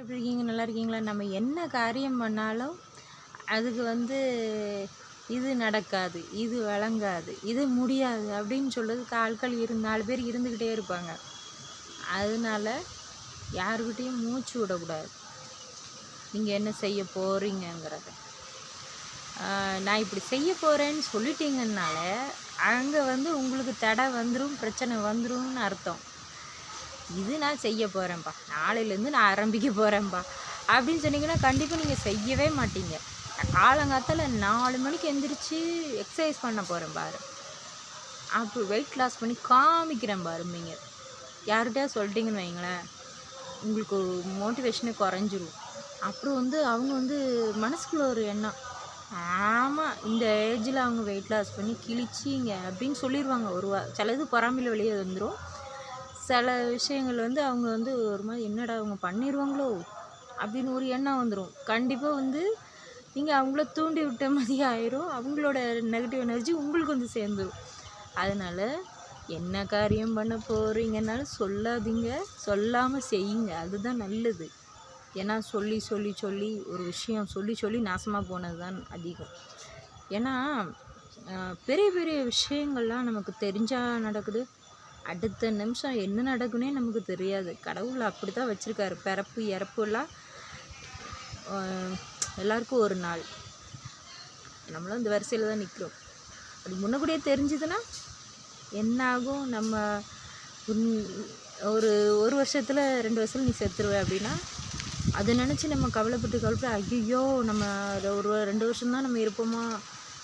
எப்படி இருக்கீங்க? நல்லா இருக்கீங்களா? நம்ம என்ன காரியம் பண்ணாலும் அதுக்கு வந்து இது நடக்காது இது வழங்காது இது முடியாது அப்படின்னு சொல்லுறதுக்கு ஆட்கள் இரு நாலு பேர் இருந்துக்கிட்டே இருப்பாங்க. அதனால யாருக்கிட்டேயும் மூச்சு விடக்கூடாது. நீங்கள் என்ன செய்ய போகிறீங்கங்கிறத நான் இப்படி செய்ய போகிறேன்னு சொல்லிட்டீங்கன்னால அங்கே வந்து உங்களுக்கு தடை வந்துடும் பிரச்சனை வந்துரும்னு அர்த்தம். இது நான் செய்ய போகிறேன்ப்பா நாளையிலேருந்து நான் ஆரம்பிக்க போகிறேன்ப்பா அப்படின்னு சொன்னீங்கன்னா கண்டிப்பாக நீங்கள் செய்யவே மாட்டீங்க. நான் காலங்காத்தால நாலு மணிக்கு எந்திரிச்சு எக்ஸசைஸ் பண்ண போகிறேன் பாரு. அப்போ வெயிட் லாஸ் பண்ணி காமிக்கிறேன் பாரு நீங்கள் யார்கிட்டயா சொல்லிட்டீங்கன்னு வைங்களேன். உங்களுக்கு மோட்டிவேஷனே குறைஞ்சிரும். அப்புறம் வந்து அவங்க வந்து மனசுக்குள்ள ஒரு எண்ணம். ஆமாம் இந்த ஏஜில் அவங்க வெயிட் லாஸ் பண்ணி கிழிச்சிங்க. அப்படின்னு சொல்லிடுவாங்க ஒரு வா சிலது பொறாமையில் வெளியே வந்துடும் சில விஷயங்கள் வந்து அவங்க வந்து ஒரு மாதிரி என்னடா அவங்க பண்ணிடுவாங்களோ அப்படின்னு ஒரு எண்ணம் வந்துடும் கண்டிப்பாக வந்து நீங்கள் அவங்கள தூண்டி விட்ட மாதிரி ஆயிரும். அவங்களோட நெகட்டிவ் எனர்ஜி உங்களுக்கு வந்து சேர்ந்துடும் அதனால் என்ன காரியம் பண்ண போகிறீங்கன்னாலும் சொல்லாதீங்க. சொல்லாமல் செய்யுங்க. அதுதான் நல்லது. ஏன்னா சொல்லி சொல்லி சொல்லி ஒரு விஷயம் சொல்லி சொல்லி நாசமாக போனது தான் அதிகம். ஏன்னா பெரிய பெரிய விஷயங்கள்லாம் நமக்கு தெரிஞ்சால் நடக்குது. அடுத்த நிமிஷம் என்ன நடக்குன்னே நமக்கு தெரியாது. கடவுள் அப்படி தான் வச்சுருக்காரு. பிறப்பு இறப்புலாம் எல்லாருக்கும் ஒரு நாள். நம்மளும் இந்த வரிசையில் தான் நிற்கிறோம் அது முன்னக்கூடியே தெரிஞ்சுதுன்னா என்ன ஆகும் நம்ம உன்- ஒரு ஒரு வருஷத்தில் ரெண்டு வருஷத்தில் நீ செத்துருவ அப்படின்னா அதை நினச்சி நம்ம கவலைப்பட்டு கவலைப்பட்டு ஐயோ நம்ம ஒரு- ரெண்டு வருஷம்தான் நம்ம இருப்போமா?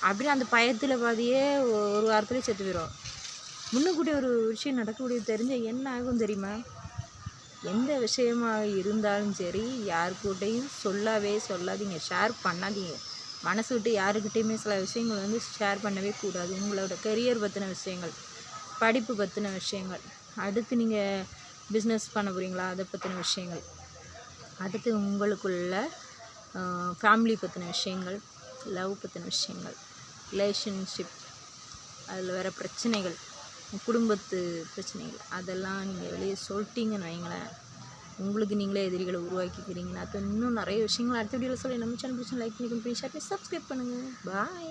அப்படின்னு அந்த பயத்தில் பாதியே ஒரு வாரத்துலேயே செத்து போயிடும் முன்னக்கூட்டி ஒரு விஷயம் நடக்கக்கூடியது தெரிஞ்ச என்ன ஆகும் தெரியுமா? எந்த விஷயமாக இருந்தாலும் சரி யாருக்கிட்டையும் சொல்லவே சொல்லாதீங்க. ஷேர் பண்ணாதீங்க. மனசு விட்டு யாருக்கிட்டேயுமே சில விஷயங்கள் வந்து ஷேர் பண்ணவே கூடாது. உங்களோட கெரியர் பற்றின விஷயங்கள் படிப்பு பற்றின விஷயங்கள் அடுத்து நீங்கள் பிஸ்னஸ் பண்ண போகிறீங்களா அதை பற்றின விஷயங்கள் அடுத்து உங்களுக்குள்ள ஃபேமிலி பற்றின விஷயங்கள் லவ் பற்றின விஷயங்கள் ரிலேஷன்ஷிப் அதில் வர பிரச்சனைகள். குடும்பத்து பிரச்சனைகள் அதெல்லாம் நீங்கள் வெளியே சொல்லிட்டீங்கன்னு வைங்களேன் உங்களுக்கு நீங்களே எதிரிகளை உருவாக்கிக்கிறீங்கன்னா அது இன்னும் நிறைய விஷயங்கள் அடுத்த வீடியோவில் சொல்லி நம்ம சேனல் பிடிச்சி லைக் பண்ணி ஷேர் பண்ணி சப்ஸ்கிரைப் பண்ணுங்கள் பாய்